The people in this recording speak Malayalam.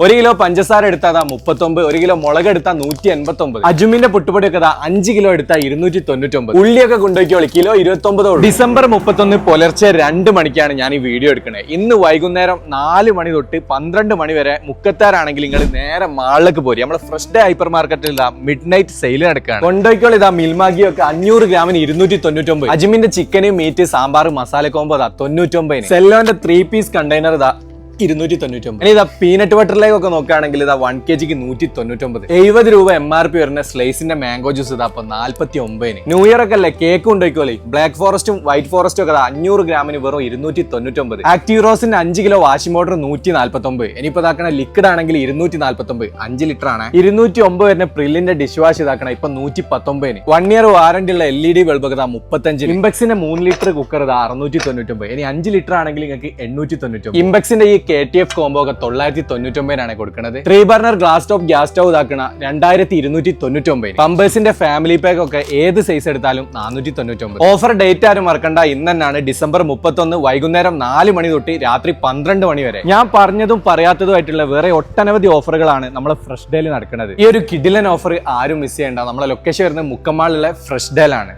ഒരു കിലോ പഞ്ചസാര എടുത്താൽ മുപ്പത്തൊമ്പത് ഒരു കിലോ മുളക് എടുത്താൽ നൂറ്റി എൺപത്തി ഒമ്പത് അജുമിന്റെ പുട്ടുപൊടി ഒക്കെ അഞ്ച് കിലോ എടുത്താൽ ഇരുന്നൂറ്റി തൊണ്ണൂറ്റൊമ്പത് ഉള്ളിയൊക്കെ കൊണ്ടുപോയിക്കോളി കിലോ ഇരുപത്തി ഒമ്പതോ ഡിസംബർ മുപ്പത്തൊന്ന് പുലർച്ചെ രണ്ട് മണിക്കാണ് ഞാൻ ഈ വീഡിയോ എടുക്കുന്നത് ഇന്ന് വൈകുന്നേരം നാല് മണി തൊട്ട് പന്ത്രണ്ട് മണി വരെ മുക്കത്താരാണെങ്കിൽ നിങ്ങൾ നേരെ മാളിലേക്ക് പോരി. നമ്മുടെ ഫ്രഷ് ഡേ ഹൈപ്പർ മാർക്കറ്റിൽ ഇതാ മിഡ് നൈറ്റ് സെയിൽ നടക്കുകയാണ് കൊണ്ടോയ്ക്കോളി ഇതാ മിൽമാഗിയൊക്കെ അഞ്ഞൂറ് ഗ്രാമിന് ഇരുന്നൂറ്റി തൊണ്ണൂറ്റൊമ്പത് അജിമിന്റെ ചിക്കനും മീറ്റ് സാമ്പാർ മസാല കോമ്പോ അതാ തൊണ്ണൂറ്റൊമ്പതിന്. സെല്ലോന്റെ ത്രീ പീസ് കണ്ടെയ്നർ ഇതാ ഇരുന്നൂറ്റി തൊണ്ണൂറ്റൊമ്പത് ഇനി ഇതാ പീനട്ട് ബട്ടറിലേക്കൊക്കെ നോക്കുകയാണെങ്കിൽ ഇതാ വൺ കെ ജിക്ക് നൂറ്റി തൊണ്ണൂറ്റൊമ്പത് എഴുപത് രൂപ എം ആർ പി വരുന്ന സ്ലൈസിന്റെ മാംഗോ ജ്യൂസ് ഇതാ അപ്പൊ നാല്പത്തി ഒമ്പതിന് ന്യൂ ഇയർ ഒക്കെ അല്ലേ കേക്ക് ഉണ്ടായിക്കോളെ ബ്ലാക്ക് ഫോറസ്റ്റും വൈറ്റ് ഫോറസ്റ്റും ഒക്കെ അഞ്ഞൂറ് ഗ്രാമിന് വെറും ഇരുന്നൂറ്റി തൊണ്ണൂറ്റൊമ്പത് ആക്റ്റീവ് റോസിന്റെ അഞ്ച് കിലോ വാഷിംഗ് പൗഡർ നൂറ്റി നാല്പത്തി ഒമ്പത് ഇനിയിപ്പോ ഇതാക്കണ ലിക്വിഡ് ആണെങ്കിൽ ഇരുന്നൂറ്റി നാല്പത്തി ഒമ്പത് അഞ്ച് ലിറ്റർ ആണ്. ഇരുന്നൂറ്റി ഒമ്പത് വരുന്ന പ്രില്ലിന്റെ ഡിഷ് വാഷ് ഇതാക്കണം ഇപ്പൊ നൂറ്റി പത്തൊമ്പതിന് വൺ ഇയർ വാറന്റി ഉള്ള എൽ ഇ ഡി ബൾബ് ഒക്കെ മുപ്പത്തഞ്ച് ഇമ്പക്സിന്റെ മൂന്ന് ലിറ്റർ കുക്കർ ഇതാ അറുന്നൂറ്റി തൊണ്ണൂറ്റൊമ്പത് ഇനി അഞ്ച് ലിറ്റർ ആണെങ്കിൽ നിങ്ങൾക്ക് എണ്ണൂറ്റി തൊണ്ണൂറ്റൊമ്പത് ഇമ്പക്സിന്റെ ഈ കെ ടി എഫ് കോംബോ ഒക്കെ തൊള്ളായിരത്തി തൊണ്ണൂറ്റൊമ്പതിനാണ് കൊടുക്കുന്നത് three burner glass top gas stove ഇതാക്കണ രണ്ടായിരത്തി ഇരുന്നൂറ്റി തൊണ്ണൂറ്റൊമ്പത് പമ്പേഴ്സിന്റെ ഫാമിലി പാക്ക് ഒക്കെ ഏത് സൈസ് എടുത്താലും നാനൂറ്റി തൊണ്ണൂറ്റൊമ്പത് ഓഫർ ഡേറ്റ് ആരും മറക്കണ്ട. ഇന്ന് തന്നെയാണ് ഡിസംബർ മുപ്പത്തൊന്ന് വൈകുന്നേരം നാല് മണി തൊട്ട് രാത്രി പന്ത്രണ്ട് മണി വരെ. ഞാൻ പറഞ്ഞതും പറയാത്തതുമായിട്ടുള്ള വേറെ ഒട്ടനവധി ഓഫറുകളാണ് നമ്മളെ ഫ്രഷ് ഡേയിൽ നടക്കുന്നത് ഈ ഒരു കിഡിലൻ ഓഫർ ആരും മിസ് ചെയ്യേണ്ട. നമ്മളെ ലൊക്കേഷൻ വരുന്നത് മുക്കമാളിലെ ഫ്രഷ് ഡേയിലാണ്